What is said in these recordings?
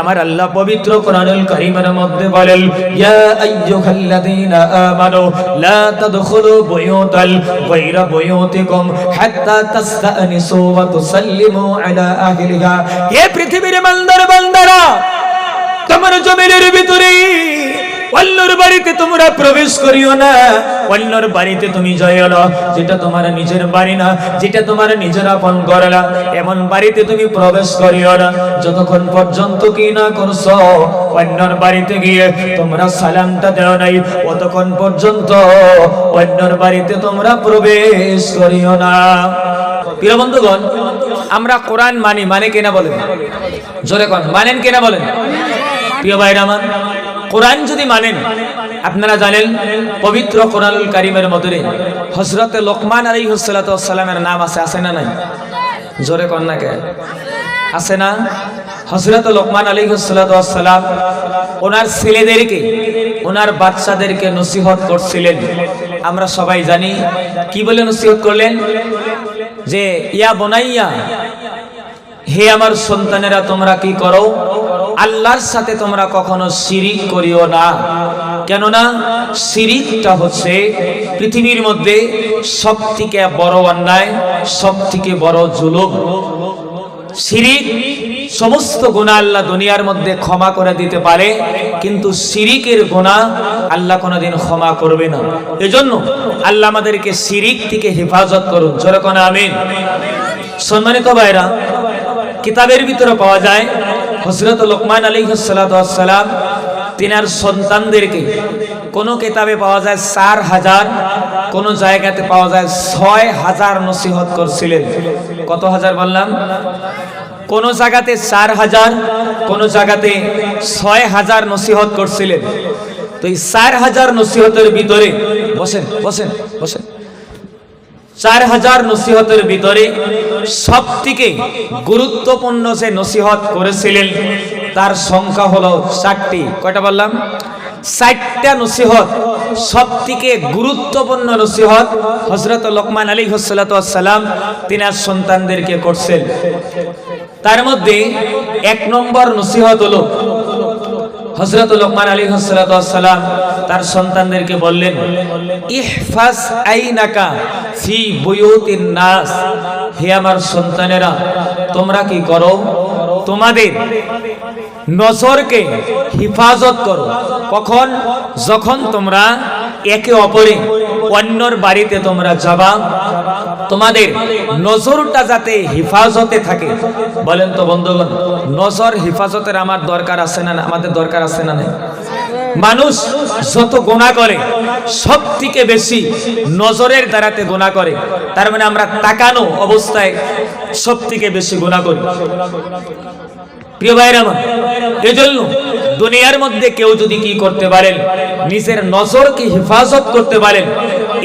আমার আল্লাহ পবিত্র কোরআনুল কারীমের মধ্যে বলেন, ইয়া আইয়ুহাল্লাযীনা আমানু, লা তাদখুলু বুয়ুতাল গায়রা বুয়ুতিকুম হাত্তা তাস্তানিসু ওয়া তুসাল্লিমু আলা আহলিহা। হে পৃথিবীর বান্দার বান্দারা, তোমার জমিনের ভিতরে অন্যর বাড়িতে তোমরা প্রবেশ করিও না। অন্যর বাড়িতে তুমি জয় হলো, যেটা তোমার নিজের বাড়ি না, যেটা তোমার নিজের আপন করে না। এমন বাড়িতে তুমি প্রবেশ করিও না। যতক্ষণ পর্যন্ত কি না করছ, অন্যর বাড়িতে গিয়ে তোমরা সালামটা দেও নাই, অতক্ষণ পর্যন্ত অন্যর বাড়িতে তোমরা প্রবেশ করিও না। প্রিয় বন্ধুগণ, আমরা কোরআন মানি মানে কেনা বলেন? জোরে কোন, মানেন কেনা বলেন? প্রিয় ভাইরা আমার কোরআন যদি মানেন, আপনারা জানেন, পবিত্র কোরআনুল কারিমের মধ্যে হজরতে লোকমান আলী সালামের নাম আছে আছে না নাই? জোরে কন্যাকে আছে না? হজরত লোকমান আলী সালাম ওনার ছেলেদেরকে, ওনার বাচ্চাদেরকে নসিহত করছিলেন। আমরা সবাই জানি, কি বলে নসিহত করলেন? যে, ইয়া বনাইয়া, হে আমার সন্তানেরা, তোমরা কি করো? আল্লাহর সাথে তোমরা কখনো শিরিক করিও না। কেননা শিরিকটা হচ্ছে পৃথিবীর মধ্যে সব থেকে বড় অন্যায় সব থেকে বড় জুলুম। শিরিক সমস্ত গুণা আল্লাহ দুনিয়ার মধ্যে ক্ষমা করে দিতে পারে, কিন্তু শিরিকের গুণা আল্লাহ কোনোদিন ক্ষমা করবে না। এজন্য আল্লাহ আমাদেরকে শিরিক থেকে হেফাজত করুন। যেরকম আমিন। সম্মানিত ভাইরা, কিতাবের ভিতরে পাওয়া যায় হজরত লোকমান আলী সালাম, তিনার সন্তানদেরকে কোন কিতাবে পাওয়া যায় চার হাজার, কোন জায়গাতে পাওয়া যায় ছয় হাজার নসিহত করছিলেন। কত হাজার বললাম? কোন জায়গাতে চার হাজার, কোন জায়গাতে ছয় হাজার নসিহত করছিলেন। তো এই চার হাজার নসিহতের ভিতরে, বসেন বসেন বসেন। চার হাজার নসিহতের ভিতরে সব থেকে গুরুত্বপূর্ণ যে নসিহত করেছিলেন, তার সংখ্যা হলো চারটি। কয়টা বললাম? চারটা নসিহত। সব থেকে গুরুত্বপূর্ণ নসিহত হজরত লোকমান আলী সালাম, তিনার সন্তানদেরকে করছেন। তার মধ্যে এক নম্বর নসিহত হলো হজরত লোকমান আলী সালাম তার সন্তানদেরকে বললেন, ইহফাজ আইনাকা ফি বুয়ুতিন নাস। হে আমার সন্তানেরা, তোমরা কি করো? তোমাদের নজরকে হিফাজত করো। কখন? যখন তোমরা একে অপরে অন্যর বাড়িতে তোমরা যাবা তোমাদের নজরটা যাতে হেফাজতে থাকে। বলেন তো বন্ধুগণ, নজর হেফাজতের আমার দরকার আছে না না? আমাদের দরকার আছে না নাই? মানুষ যত গোনা করে সব থেকে বেশি নজরের দ্বারাতে গোনা করে। তার মানে আমরা তাকানো অবস্থায় সব থেকে বেশি গোনা করি। প্রিয় ভাইরা আমার, এজন্য দুনিয়ার মধ্যে কেউ যদি কি করতে পারেন, নিজের নজরকে হেফাজত করতে পারেন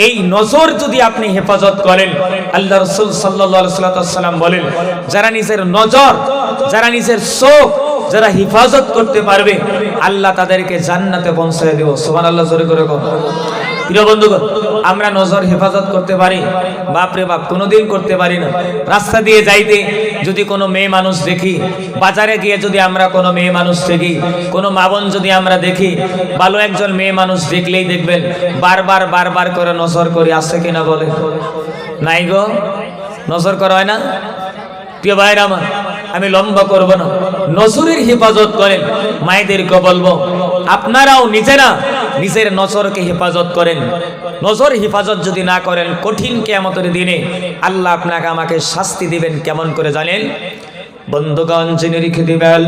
এই নজর যদি আপনি হেফাজত করেন, আল্লাহ রসুল সাল্লাম বলেন, যারা নিজের নজর, যারা নিজের চোখ, যারা হেফাজত করতে পারবে, আল্লাহ তাদেরকে জান্নাতে বঞ্চায় দেব। সোমান আল্লাহ জোরে করে কথা প্রিয় বন্ধুগণ, আমরা নজর হেফাজত করতে পারি। বাপরে বাপ, কোনোদিন করতে পারি না। রাস্তা দিয়ে যাইতে যদি কোনো মেয়ে মানুষ দেখি, বাজারে গিয়ে যদি আমরা কোনো মেয়ে মানুষ দেখি, কোনো মাবন যদি আমরা দেখি, ভালো একজন মেয়ে মানুষ দেখলেই দেখবেন, বারবার বারবার করে নজর করি আসছে কিনা বলে? নাই গো, নজর করা হয় না? প্রিয় ভাইয়ের আমার, আমি লম্বা করব না। নজরের হেফাজত করেন, মায়েদেরকে বলব, আপনারাও নিজেরা নিজের নজরকে হেফাজত করেন। নজর হেফাজত যদি না করেন, কঠিন কেমতের দিনে আল্লাহ আপনাকে আমাকে শাস্তি দিবেন, কেমন করে জানেন? বন্ধুগণ জেনে রেখে দিবেন,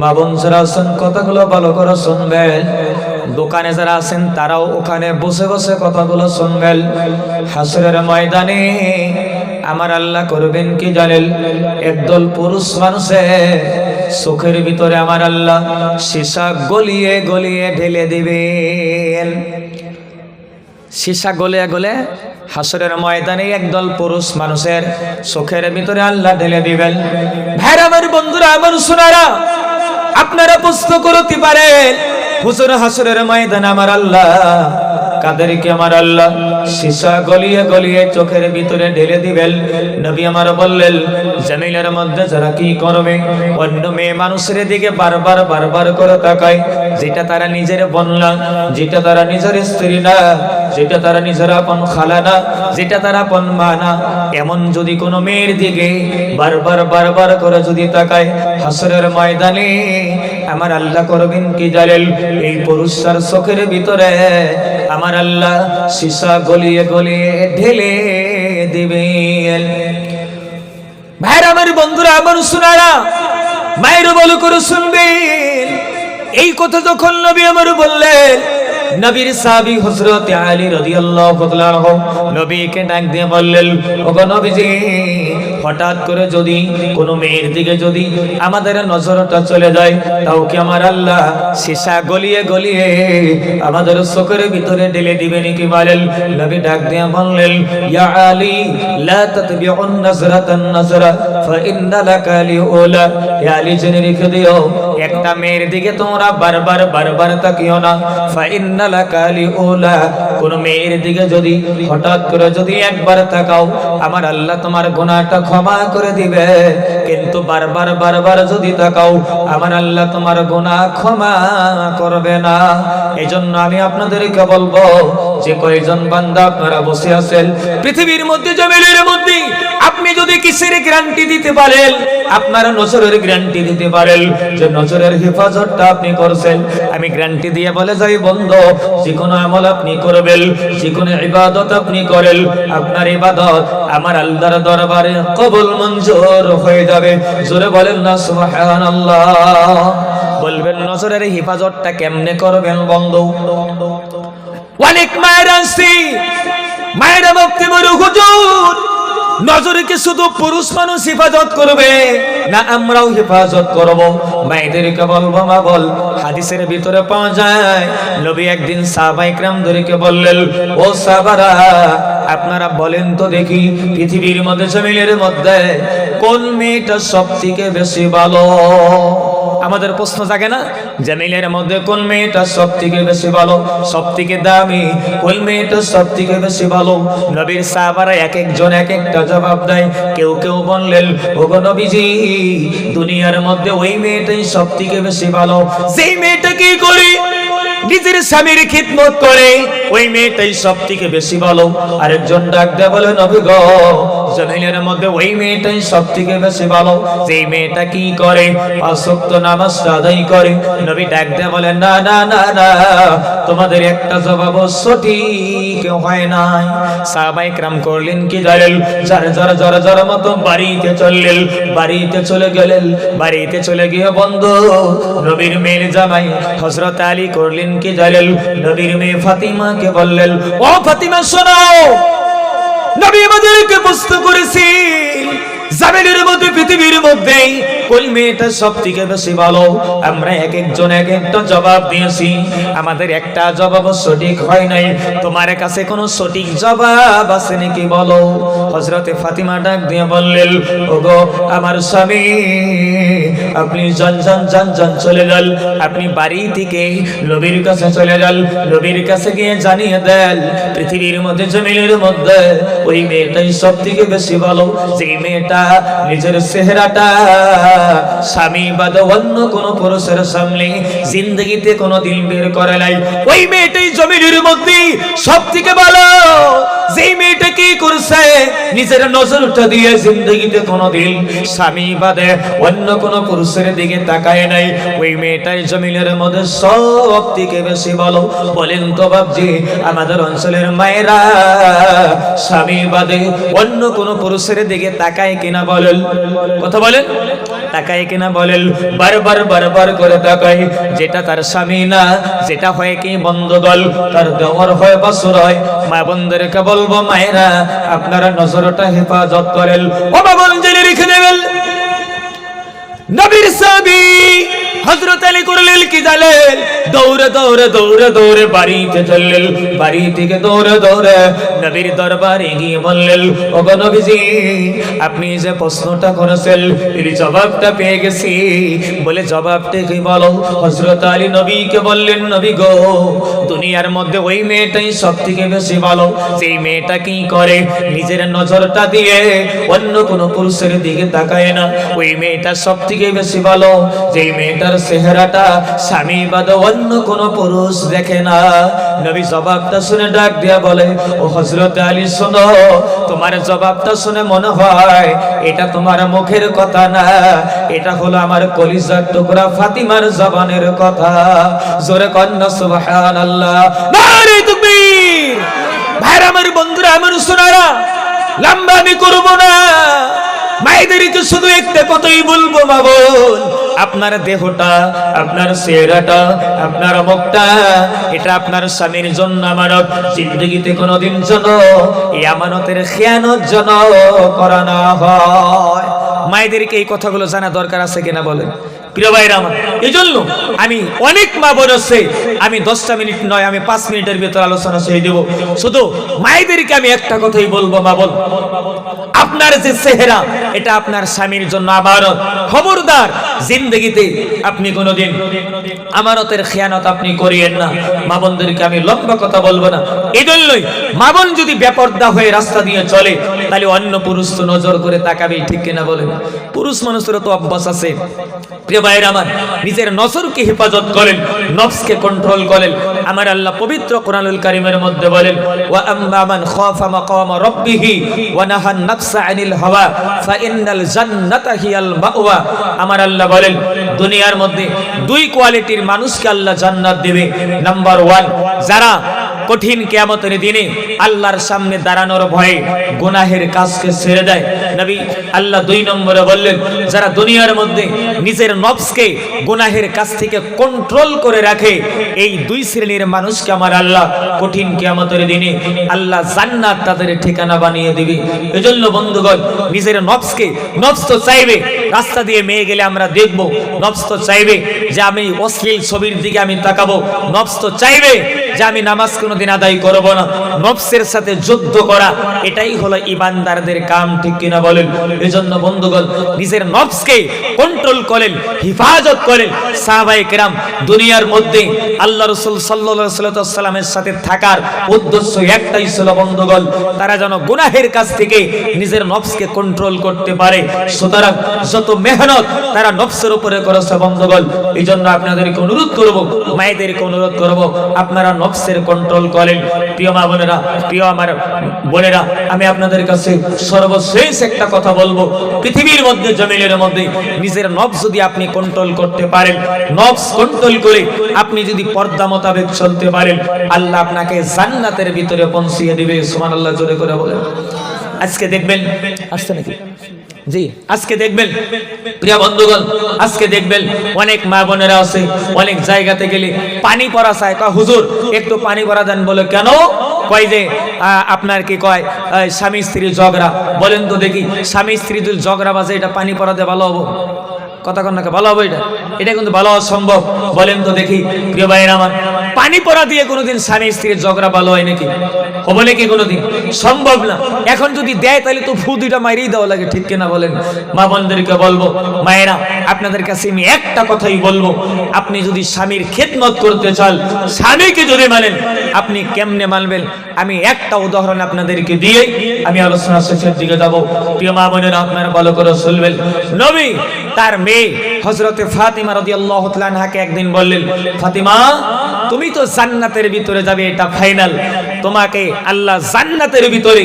মা বোন যারা আছেন, কথাগুলো ভালো করে শুনবেন। দোকানে যারা আছেন, তারাও ওখানে বসে বসে কথাগুলো শুনবেন। হাসরের ময়দানে আমার আল্লাহ করবেন কি জানেন? একদল পুরুষ মানুষে চোখের ভিতরে আমার আল্লাহ সীসা গলিয়ে গলিয়ে ঢেলে দিবেন। সীসা গলে গলে হাসরের ময়দানে একদল পুরুষ মানুষের চোখের ভিতরে আল্লাহ ঢেলে দিবেন। ভাইরা আমার বন্ধুরা, আমার সোনারা, আপনারা প্রশ্ন করতে পারেন, হুজুর হাসরের ময়দানে আমার আল্লাহ কাদেরকে আমার আল্লাহ সীসা গলিয়ে গলিয়ে চোখের ভিতরে ঢেলে দিবেন। নবী আমার বললেন জামিলের মধ্যে যারা কি করবে? অন্য মেয়ে মানুষের দিকে বারবার বারবার করে তাকায়। যেটা তারা নিজের বনলা যেটা তারা নিজের স্ত্রী না, যেটা তারা নিজের আপন খালা না, যেটা তারা আপন মা না, এমন যদি কোনো মেয়ের দিকে বারবার বারবার করে যদি তাকায়, হাসরের ময়দানে আমার আল্লাহ করবেন কি জানেন এই পুরুষার চোখের ভিতরে আমার আল্লাহ সীসা গলিয়ে গলিয়ে ঢেলে দিবেন। ভাইর আমার বন্ধুরা, আমার শুনারা মায়ের বল করে শুনবেন এই কথা যখন নবী আমার বললেন নবীর সাহাবী হযরত আলী রাদিয়াল্লাহু তাআলা নবীকে ডাক দিয়ে বললেন, ওগো নবীজি, হঠাৎ করে যদি কোনো মেয়ের দিকে যদি আমাদের নজরটা চলে যায়, তাও কি আমার আল্লাহ সীসা গলিয়ে গলিয়ে আমাদের চোখের ভিতরে ঢেলে দিবেন কি বলেন। নবী ডাক দিয়ে বললেন, ইয়া আলী, লা তাতবিউন নাজরাতান নাজরা, ফাইন্না লাকা লিউলা। ইয়া আলী, জেনে রেখে দিও একটা মেয়ের দিকে তোমরা বারবার বারবার তাকিও না। ফাইন্নালা কালি ওলা কোন মেয়ের দিকে যদি, হঠাৎ করে যদি একবার তাকাও, আমার আল্লাহ তোমার গুনাহটা ক্ষমা করে দিবে। কিন্তু বারবার বারবার যদি তাকাও, আমার আল্লাহ তোমার গুনাহ ক্ষমা করবে না। এজন্য আমি আপনাদেরকে বলব, যে কয়জন বান্দা আপনারা বসে আছেন, পৃথিবীর মধ্যে, জমিনের মধ্যে, আপনি যদি কিসের গ্যারান্টি দিতে পারেন, আপনার নজরের গ্যারান্টি দিতে পারেন, যে নজরের হেফাজতটা আপনি করছেন। আমি গ্যারান্টি দিয়ে বলে যাই, বন্ধ, যে কোনো আমল আপনি করবেন, যে কোনো ইবাদত আপনি করেন। আপনার ইবাদত আমার আল্লাহর দরবারে কবুল, মঞ্জুর হয়ে যাবে। জোরে বলেন না, সুবহানাল্লাহ। বলবেন, নজরের হেফাজতটা কেমনে করবেন বন্ধু? অনেক মায়ের আসছি মায়েরা ভক্তি হুজুর। নজরকে শুধু পুরুষ মানুষ হেফাজত করবে, না আমরাও হেফাজত করব? মায়েদেরকে বলব, মা বল, হাদিসের ভিতরে পাওয়া যায় একদিন বললেন, ও আপনারা বলেন তো দেখি, পৃথিবীর মধ্যে জমিনের মধ্যে কোন মেয়েটা সব থেকে বেশি ভালো। আমাদের প্রশ্ন জাগে না? জামিলের মধ্যে কোন মেয়েটা সব থেকে বেশি ভালো সব থেকে দামি কোন মেয়েটা সব থেকে বেশি ভালো। নবীর সাহাবারা এক একজন এক একটা জবাব দেয়। কেউ কেউ বললেন ওগো নবীজি দুনিয়ার মধ্যে ওই মেয়েটাই সব থেকে বেশি ভালো। সেই মেয়েটা কি করি? নিজের স্বামীর খিদমত করে। ওই মেয়েটাই সব থেকে বেশি ভালো। আরেকজন ডাক দেয় বলে নবী গো জমিনের মধ্যে ওই মেয়েটাই সব থেকে বেশি ভালো। যেই মেয়েটা কি করে? অসক্ত নামাজ আদায় করে। নবী ডাক দেয় বলে না না না না, তোমাদের একটা জবাব সঠিক হয় নাই। সাহাবাই ক্রাম করলেন কি জানেন যার যার যার যার মতো বাড়িতে চললেন, বাড়িতে চলে গেলেন, বাড়িতে চলে গিয়ে বন্ধ। নবীর মেয়ের জামাই হজরত আলী করলেন কি জানেন নবীর মেয়ে ফাতিমাকে বললেন, ও ফাতিমা, শোনাও। নবী আমাদেরকে বুঝতে করেছি জামিনের মধ্যে পৃথিবীর মধ্যে কোন মেয়েটা সব থেকে বেশি ভালো। আমরা এক একজন এক একটা জবাব দিয়েছি। আমাদের একটা জবাব সঠিক হয় নাই। তোমার কাছে কোনো সঠিক জবাব আছে নাকি বলো? হজরতে ফাতিমা ডাক দিয়ে বললেন, ওগো, আমার স্বামী, আপনি জন জন জন জন চলে যান। আপনি বাড়ি থেকে নবীর কাছে চলে যান। নবীর কাছে গিয়ে জানিয়ে দেন, পৃথিবীর মধ্যে, জমিনের মধ্যে ওই মেয়েটাই সব থেকে বেশি ভালো। যে মেয়েটা নিজের চেহারাটা স্বামী বাদ অন্য কোন পুরুষের সামনে জিন্দগিতে কোনো দিন বের করে নাই। ওই মেয়েটাই জমিনের মধ্যে সব থেকে ভালো। যেই মেয়েটা কি করছে, নিজের নজরটা দিয়ে জিন্দগিতে কোনোদিন স্বামী বাদে অন্য কোন পুরুষের দিকে তাকায় নাই। ওই মেয়েটাই জমিনের মধ্যে সব থেকে বেশি ভালো। বলেন তো বাবজি আমাদের অঞ্চলের মায়েরা স্বামী বাদে অন্য কোন পুরুষের দিকে তাকায় কিনা বলেন। কথা বলেন? তাকায় কিনা বলেন বারবার বারবার করে তাকায়। যেটা তার স্বামী না, যেটা হয় কি বন্ধ দল, তার দেওয়ার হয় বাসুর হয় মা বন্ধুদেরকে বলব, মায়েরা, আপনারা নজরটা হেফাজত করেন। ও বাবন জেনে রেখে দেবেন। নবীর সাবি হজরত আলী করলেন কি জানেন? দৌড়ে দৌড়ে দৌড়ে দৌড়ে বাড়িতে চললেন। বাড়ি থেকে দৌড়ে দৌড়ে নবীর দরবারে গিয়ে বললেন ও গো নবীজি, আপনি যে প্রশ্নটা করেছেন এর জবাবটা পেয়ে গেছি। বলে জবাবটা কি বলো? হজরত আলী নবীকে বললেন, নবী গো, দুনিয়ার মধ্যে ওই মেয়েটাই সব থেকে বেশি ভালো। সেই মেয়েটা কি করে? নিজের নজরটা দিয়ে অন্য কোনো পুরুষের দিকে তাকায় না। ওই মেয়েটা সব থেকে বেশি ভালো। যেই মেয়েটার চেহারাটা স্বামী বাদ অন্য কোনো পুরুষ দেখে না। নবী জবাবটা শুনে ডাক দিয়া বলে, ও হজরত আলী, শোনো, তোমার জবাবটা শুনে মনে হয় এটা তোমার মুখের কথা না। এটা হলো আমার কলিজার টুকরা ফাতিমার জবানের কথা। জোরে কন্যা নারে তাকবীর! ভাইরা আমার বন্ধুরা, আমার সোনারা, লম্বা আমি করব না। মায়েদেরকে শুধু একটা কথাই বলব, মা বোন। আপনার দেহটা, আপনার চেহারাটা, আপনার মুখটা, এটা আপনার স্বামীর জন্য আমানত। জিন্দগিতে কোনোদিন যেন এই আমানতের খেয়ানত যেন করা না হয়। মায়েদেরকে এই কথাগুলো জানা দরকার আছে কিনা বলেন? প্রিয় ভাইরা আমার এই জন্য আমি অনেক মা বোন আমি দশটা মিনিট নয়, আমি পাঁচ মিনিটের ভিতর আলোচনা শেষ দেব শুধু মায়েদেরকে আমি একটা কথাই বলব, মা বল আপনার যে চেহারা, এটা আপনার স্বামীর জন্য আমানত। খবরদার জিন্দগিতে আপনি কোনোদিন আমানতের খেয়ানত আপনি করিয়েন না। মা বোনদেরকে আমি লম্বা কথা বলব না। এই জন্যই মা বোন যদি বেপর্দা হয়ে রাস্তা দিয়ে চলে, তাহলে অন্য পুরুষ তো নজর করে তাকাবে ঠিক কিনা বলেন? পুরুষ মানুষেরও তো অভ্যাস আছে। প্রিয় ভাইয়ের আমার, নিজের নজরকে হেফাজত করেন, নফসকে কন্ট্রোল করেন। আমার আল্লাহ পবিত্র কোরআনুল কারিমের মধ্যে বলেন, ওয়া আম্মা মান খাফা মাকামা রাব্বিহি ওয়া নাহান নাফসা আনিল হাওয়া ফা ইন্নাল জান্নাতা হিয়াল মাওয়া। আমার আল্লাহ বলেন, দুনিয়ার মধ্যে দুই কোয়ালিটির মানুষকে আল্লাহ জান্নাত দেবে। নাম্বার ওয়ান যারা কঠিন কেয়ামতের দিনে আল্লাহর সামনে দাঁড়ানোর ভয়ে গুনাহের কাজকে ছেড়ে দেয়। নবী আল্লাহ দুই নম্বরে বললেন, যারা দুনিয়ার মধ্যে নিজের নফসকে গুনাহের কাছ থেকে কন্ট্রোল করে রাখে, এই দুই শ্রেণির মানুষকে আমার আল্লাহ কঠিন কেয়ামতের দিনে আল্লাহ জান্নাত তাদের ঠিকানা বানিয়ে দিবে। এজন্য বন্ধুগণ, নিজের নফসকে নফস তো চাইবে, রাস্তা দিয়ে মেয়ে গেলে আমরা দেখব নফস তো চাইবে যে আমি অশ্লীল ছবির দিকে আমি তাকাবো নফস তো চাইবে যে আমি নামাজ কোনোদিন আদায় করব না। নফসের সাথে যুদ্ধ করা, এটাই হলো ইমানদারদের কাম, ঠিক কিনা বলেন। এজন্য বন্ধুগণ, নিজের নফসকে কন্ট্রোল করেন, হিফাজত করেন। সাহাবায়ে কেরাম দুনিয়ার মধ্যে আল্লাহ রসুল সাল্লাল্লাহু সাল্লামের সাথে থাকার উদ্দেশ্য একটাই ছিল বন্ধুগণ, তারা যেন গুনাহের কাছ থেকে নিজের নফসকে কন্ট্রোল করতে পারে। সুতরাং যত মেহনত তারা নফসের উপরে করেছে বন্ধুগণ এই জন্য আপনাদেরকে অনুরোধ করব, মায়েদেরকে অনুরোধ করব, আপনারা নফসের কন্ট্রোল করেন। প্রিয় মা বোনেরা, প্রিয় আমার বোনেরা, আমি আপনাদের কাছে সর্বশেষ একটা কথা বলব। পৃথিবীর মধ্যে, জমিনের মধ্যে নিজের নফস যদি আপনি কন্ট্রোল করতে পারেন, নফস কন্ট্রোল করে আপনি যদি পর্দা মোতাবেক চলতে পারেন, আল্লাহ আপনাকে জান্নাতের ভিতরে পৌঁছিয়ে দিবে। সুবহানাল্লাহ, জোরে করে বলেন। আজকে দেখবেন, আসছে নাকি? জি, আজকে দেখবেন, প্রিয় বন্ধুগণ, আজকে দেখবেন অনেক মা বোনেরা আছে, অনেক জায়গাতে গেলে পানি পড়া চায়। হুজুর, একটু পানি পড়া দেন বলে কেন? কয় যে আপনার কি কয় স্বামী স্ত্রী ঝগড়া। বলেন তো দেখি, স্বামী স্ত্রী যদি ঝগড়া বাজে, এটা পানি পড়াতে ভালো হব? কথা কন্যাকে ভালো হবে এটা? এটা কিন্তু ভালো হওয়া সম্ভব। বলেন তো দেখি, প্রিয় ভাইয়ের আমার পানি পড়া দিয়ে কোনোদিন স্বামী স্ত্রীর ঝগড়া ভালো হয় নাকি? হবে নাকি কোনোদিন? সম্ভব না। এখন যদি দেয়, তাহলে তো ফু দুইটা মাইরেই দেওয়া লাগে, ঠিক কিনা বলেন? মা বোনদেরকে বলব, মায়েরা, আপনাদের কাছে আমি একটা কথাই বলব। আপনি যদি স্বামীর খেদমত করতে চান, স্বামীকে যদি মানেন, আপনি কেমনে মানবেন? আমি একটা উদাহরণ আপনাদেরকে দিয়ে আমি আলোচনা শেষের দিকে যাব। প্রিয় মা বোনেরা, আপনারা ভালো করে শুনবেন। নবী, তার মেয়ে হজরতে ফাতিমা তাআলা আনহাকে একদিন বললেন, ফাতিমা তুমি তো জান্নাতের ভিতরে যাবে, এটা ফাইনাল তোমাকে আল্লাহ জান্নাতের ভিতরে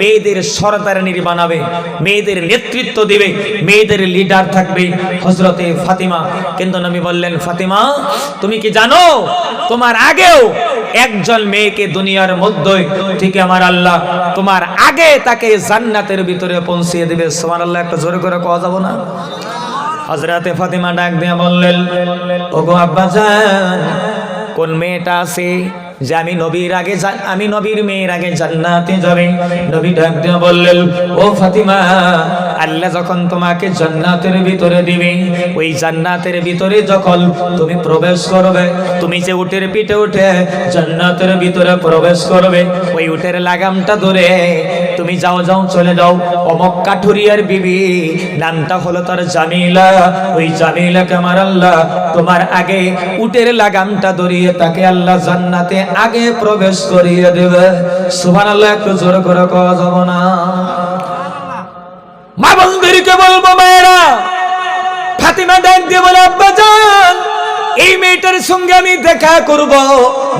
মেয়েদের সরদারানির বানাবে, মেয়েদের নেতৃত্ব দিবে, মেয়েদের লিডার থাকবে হজরতে ফাতিমা। কিন্তু নবী বললেন, ফাতিমা, তুমি কি জানো, তোমার আগেও একজন মেয়েকে দুনিয়ার মধ্যে, ঠিক আমার আল্লাহ, তোমার আগে তাকে জান্নাতের ভিতরে পৌঁছিয়ে দিবে। সুবহানাল্লাহ, একটা জোরে করে কথা যাব না? হজরতে ফাতিমা ডাক দিয়ে বললেন, ওগো আব্বা কোন মেয়েটা আছে যে আমি নবীর আগে আমি নবীর মেয়ের আগে জান্নাতে যাবে? নবী ডাক দিয়ে বললেন, ও ফাতিমা আল্লাহ যখন তোমাকে জান্নাতের ভিতরে দিবে, ওই জান্নাতের ভিতরে যখন তুমি প্রবেশ করবে, তুমি যে উটের পিঠে উঠে জান্নাতের ভিতরে প্রবেশ করবে, ওই উটের লাগামটা ধরে তুমি যাও যাও, চলে যাও। অমক কাঠুরিয়ার বিবি, নামটা হলো তার জামিলা। ওই জামিলাকে আমার আল্লাহ তোমার আগে উটের লাগামটা ধরিয়ে তাকে আল্লাহ জান্নাতে আগে প্রবেশ করিয়ে দেবে। সুবহানাল্লাহ, একটু জোর করে কওয়া যাব না। মা বন্ধুদেরকে বলব মায়েরা, ফাতিমা ডাক দিয়ে বলে, আব্বা যান এই মেয়েটার সঙ্গে আমি দেখা করব।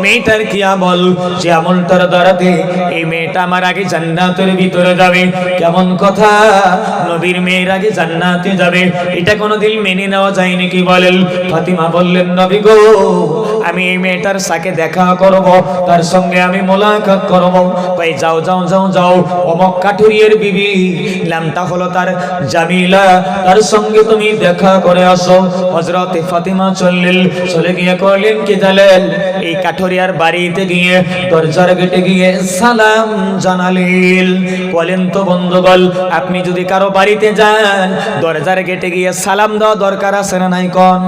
মেয়েটার কি আমল? যে আমলটার দ্বারাতে এই মেয়েটা আমার আগে জান্নাতের ভিতরে যাবে। কেমন কথা? নবীর মেয়ের আগে জান্নাতে যাবে। এটা কোনোদিন মেনে নেওয়া যায় নাকি বলেন? ফাতিমা বললেন, নবী গো আমি এই মেয়েটার সাথে দেখা করব, তার সঙ্গে আমি মোলাকাত করব। কই যাও যাও যাও যাও, অমক কাঠুরিয়ের বিবি, নামটা হলো তার জামিলা। তার সঙ্গে তুমি দেখা করে আসো। হজরতে ফাতিমা চললেন, চলে গিয়ে করলেন কি জানেন এই কাঠুরিয়ার বাড়িতে গিয়ে দরজার গেটে গিয়ে সালাম জানালেন। বলেন তো বন্ধুগণ, আপনি যদি কারও বাড়িতে যান, দরজার গেটে গিয়ে সালাম দেওয়া দরকার আছে না নাই কোন?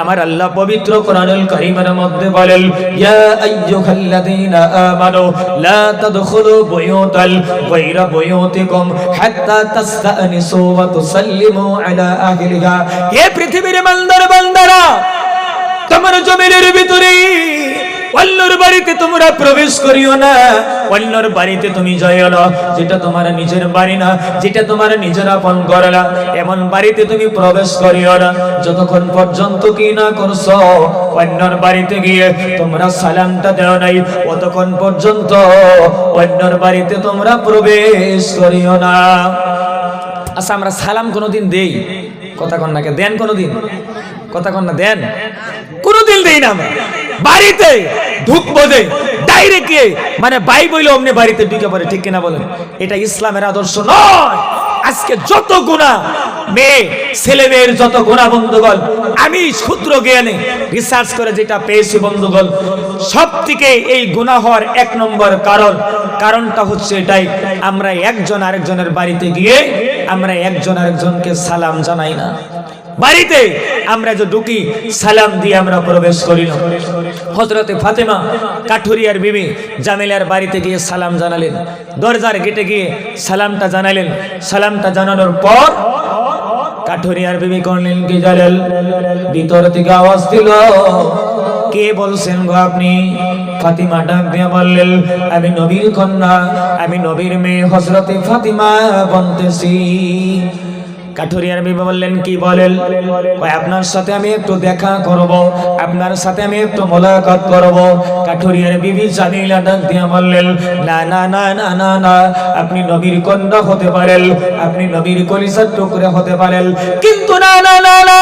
আমার আল্লাহ পবিত্র কোরআনুল কারীমের মধ্যে বলেন, ইয়া আইয়ুহাল্লাযীনা আমানু, লা তাদখুলু বুয়ুতাল গায়রা বুয়ুতিকুম হাত্তা তাস্তানিসু ওয়া তুসাল্লিমু আলা আহলিহা। হে পৃথিবীর বান্দার বান্দারা, তোমার জমিনের ভিতরে অন্যর বাড়িতে তোমরা প্রবেশ করিও না। অন্যর বাড়িতে তুমি জয় না যেটা তোমার নিজের বাড়ি না, যেটা তোমার নিজের আপন করে না। এমন বাড়িতে তুমি প্রবেশ করিও না। যতক্ষণ পর্যন্ত কি না করছ, অন্যর বাড়িতে গিয়ে তোমরা সালামটা দেও নাই ততক্ষণ পর্যন্ত অন্যর বাড়িতে তোমরা প্রবেশ করিও না। আচ্ছা আমরা সালাম কোনোদিন দেই? কথা কন্যাকে দেন কোনোদিন? কথা কন্যা দেন? কোনোদিন দেই না আমরা। বাড়িতে ঢুকবো দে ডাইরেক্ট মানে বাই বইলে অমনি বাড়িতে ঢুকে পড়ে, ঠিক কিনা বলেন? এটা ইসলামের আদর্শ নয়। আজকে যত গুণা মেয়ে, ছেলে মেয়ের যত গুণা বন্ধুগণ, আমি ক্ষুদ্র জ্ঞানে রিসার্চ করে যেটা পেয়েছি, বন্ধুগণ সব থেকে এই গুণা হওয়ার এক নম্বর কারণ, কারণটা হচ্ছে এটাই, আমরা একজন আরেকজনের বাড়িতে গিয়ে আমরা একজন আরেকজনকে সালাম জানাই না। বাড়িতে আমরা যে ঢুকি, সালাম দিয়ে আমরা প্রবেশ করি না। হজরতে ফাতেমা কাঠুরিয়ার বিবি জামিলার বাড়িতে গিয়ে সালাম জানালেন। দরজার গেটে গিয়ে সালামটা জানালেন। সালামটা জানানোর পর কাঠুরিয়ার বিবি করলেন, কি জানেন ভিতর থেকে আওয়াজ দিল। কে বলছেন গো আপনি? ফাতিমা ডাক দিয়ে বললেন, আমি নবীর কন্যা, আমি নবীর মেয়ে হজরতে ফাতিমা বলতেছি। কাঠুরিয়ার বিবি বললেন, কি বলেন? আপনার সাথে আমি একটু দেখা করব, আপনার সাথে আমি একটু মোলাকাত করব। কাঠুরিয়ার বিবি জামিলা ডাক দিয়ে বললেন, না না না না না না, আপনি নবীর কন্যা হতে পারেন, আপনি নবীর কলিসার টুকরে হতে পারেন। কিন্তু না না না না,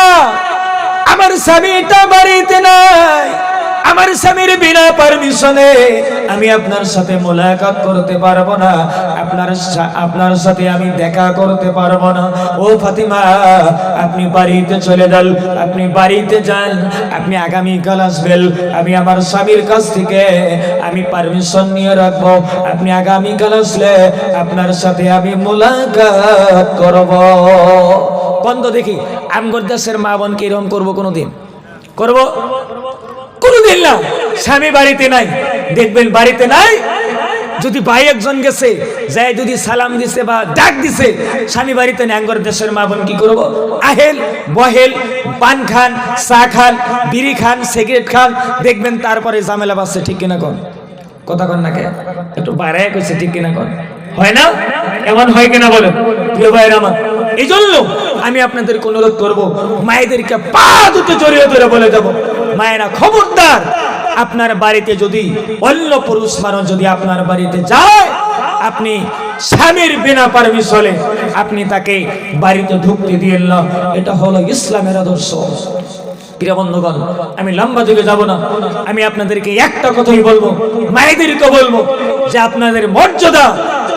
আমার স্বামীটা বাড়িতে নাই। আমার স্বামীর বিনা পারমিশনে আমি আপনার সাথে মোলাকাত করতে পারব না। আপনার আপনার সাথে আমি দেখা করতে পারব না। ও ফাতিমা, আপনি বাড়িতে চলে যান, আপনি বাড়িতে যান, আপনি আগামী কাল আসবেন। আমি আমার স্বামীর কাছ থেকে আমি পারমিশন নিয়ে রাখব। আপনি আগামী কাল আসলে আপনার সাথে আমি মোলাকাত করব। বন্ধ দেখি, আমগর দেশের মা বোন কিরম করব কোনোদিন? করব? কোনোদিন না। স্বামী বাড়িতে নাই, দেখবেন বাড়িতে নাই। যদি ভাই একজন গেছে, যায় যদি সালাম দিছে বা ডাক দিছে, স্বামী বাড়িতে নেই, আঙ্গর দেশের মা বোন কি করব? আহেল, বহেল, পান খান, চা খান, বিড়ি খান, সিগারেট খান, দেখবেন তারপরে ঝামেলা বাসছে ঠিক কিনা কোন? কথা কন না কে? একটু বাড়ায় কইছে, ঠিক কিনা কোন? হয় না? এমন হয় কিনা বলেন? প্রিয় ভাইয়ের আমার। এই জন্য আমি আপনাদেরকে অনুরোধ করব, মায়েদেরকে পা দুটো জড়িয়ে ধরে বলে যাব। মায়েরা খবরদার, আপনার বাড়িতে যদি অন্য পুরুষ মানুষ যদি আপনার বাড়িতে যায়, আপনি স্বামীর বিনা পারমিশনে আপনি তাকে বাড়িতে ঢুকতে দিয়ে না। এটা হলো ইসলামের আদর্শ। বন্ধুগণ, আমি লম্বা যুগে যাব না। আমি আপনাদেরকে একটা কথাই বলব, মায়েদেরকে বলব যে আপনাদের মর্যাদা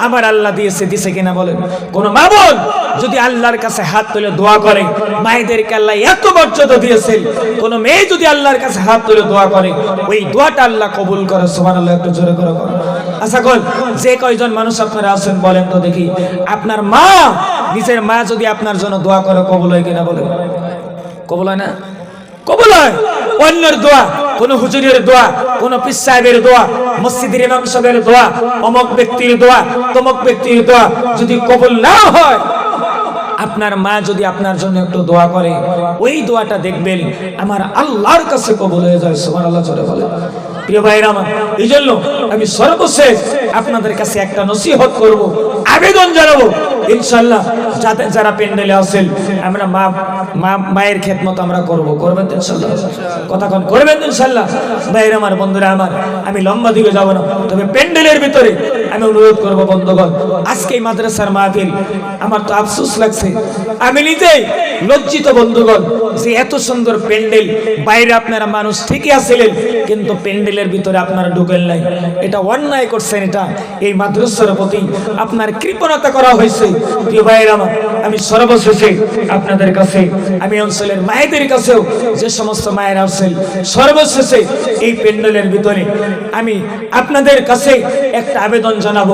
আমার আল্লাহ দিয়েছে, দিছে কিনা বলেন। কোন মা বোন যদি আল্লাহর কাছে হাত তুলে দোয়া করে, মায়েদেরকে আল্লাহ এত মর্যাদা দিয়েছে কোন মেয়ে যদি আল্লাহর কাছে হাত তুলে দোয়া করে, ওই দোয়াটা আল্লাহ কবুল করে, সুবহানাল্লাহ, একটু জোরে করে বলো। আচ্ছা কল যে কয়জন মানুষ আপনারা আছেন বলেন তো দেখি। আপনার মা, নিজের মা যদি আপনার জন্য দোয়া করে, কবল হয় কিনা বলেন? কবল হয় না? কবল হয়। অন্যের দোয়া কোন হুজুরের দোয়া, কোন পীর সাহেবের দোয়া, মসজিদের ইমাম সাহেবের দোয়া, অমক ব্যক্তির দোয়া, তমক ব্যক্তির দোয়া যদি কবল না হয়, আপনার মা যদি আপনার জন্য একটু দোয়া করে, ওই দোয়াটা দেখবেন আমার আল্লাহর কাছে কবল হয়ে যায় সুমান আল্লাহ চলে বলে প্রিয় ভাইরা আমার এই জন্য আমি সর্বশেষ আপনাদের কাছে একটা নসিহত করব, আবেদন জানাব। ইনশাল্লাহ যাতে যারা পেন্ডেলে আসেন, আমরা মা মা, মায়ের খেদমত আমরা করব। করবেন ইনশাল্লাহ কথা কন, করবেন ইনশাল্লাহ ভাইয়ের আমার, বন্ধুরা আমার, আমি লম্বা দিকে যাব না, তবে পেন্ডেলের ভিতরে আমি অনুরোধ করব, বন্ধুগণ, আজকে এই মাদ্রাসার মাহফিল, আমার তো আফসোস লাগছে। আমি নিজেই লজ্জিত, বন্ধুগণ, যে এত সুন্দর প্যান্ডেল, বাইরে আপনারা মানুষ ঠিকই আছিলেন, কিন্তু প্যান্ডেলের ভিতরে আপনারা ঢুকেন নাই। এটা অন্যায় করছেন এটা। এই মাদ্রাসার প্রতি আপনার কৃপণতা করা হয়েছে। প্রিয় ভাইয়ের আমি সর্বশেষে আপনাদের কাছে, আমি অঞ্চলের মায়েদের কাছেও যে সমস্ত মায়েরা আছেন, সর্বশেষে এই প্যান্ডেলের ভিতরে আমি আপনাদের কাছে একটা আবেদন জানাব।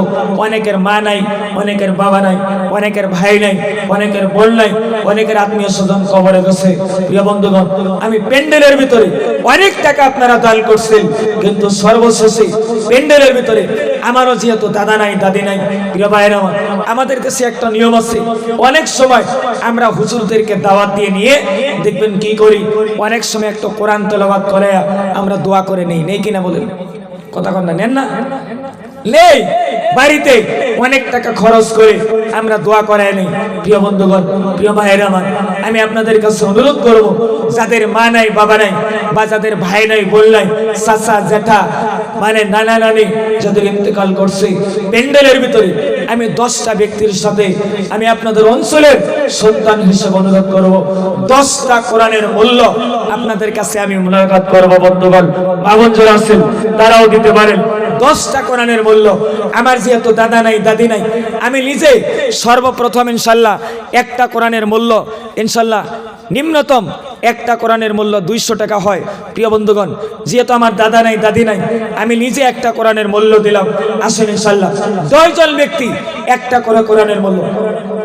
অনেকের মা নাই, অনেকের বাবা নাই, অনেকের ভাই নাই, অনেকের বোন নাই, অনেকের আত্মীয় স্বজন কবরে গেছে। প্রিয় বন্ধুগণ, আমি প্যান্ডেলের ভিতরে অনেক টাকা আপনারা দান করছেন, কিন্তু সর্বশেষে প্যান্ডেলের ভিতরে আমারও যেহেতু দাদা নাই, দাদি নাই, প্রিয় ভাইয়ের আমার, আমাদের কাছে একটা নিয়ম আছে। অনেক সময় আমরা হুজুরদেরকে দাওয়াত দিয়ে নিয়ে দেখবেন কি করি? অনেক সময় একটা কোরআন তেলাওয়াত করে আমরা দোয়া করে নেই নেই কিনা বলেন? কথা কন না, নেন না? নেই, বাড়িতে অনেক টাকা খরচ করে আমরা দোয়া করাই নেই। প্রিয় বন্ধুগণ, প্রিয় ভাইয়ের আমার, আমি আপনাদের কাছে অনুরোধ করব, যাদের মা নাই, বাবা নাই, বা যাদের ভাই নাই, বোন নাই সাসা জ্যাঠা মানে নানা নানি যাদের ইন্তেকাল করছে, প্যান্ডেলের ভিতরে আমি দশটা ব্যক্তির সাথে আমি আপনাদের অঞ্চলের সন্তান হিসেবে অনুরোধ করব। দশটা কোরআনের মূল্য আপনাদের কাছে আমি মুলাকাত করব, বন্ধুগণ। বাবন আছেন, তারাও দিতে পারেন। দশটা কোরআনের মূল্য। আমার যেহেতু দাদা নাই, দাদি নাই, আমি নিজে সর্বপ্রথম ইনশাল্লাহ একটা কোরআনের মূল্য ইনশাল্লাহ নিম্নতম একটা কোরআনের মূল্য দুইশো টাকা হয়। প্রিয় বন্ধুগণ, যেহেতু আমার দাদা নাই, দাদি নাই, আমি নিজে একটা কোরআনের মূল্য দিলাম। আসেন ইনশাল্লাহ দশজন ব্যক্তি একটা করে কোরআনের মূল্য।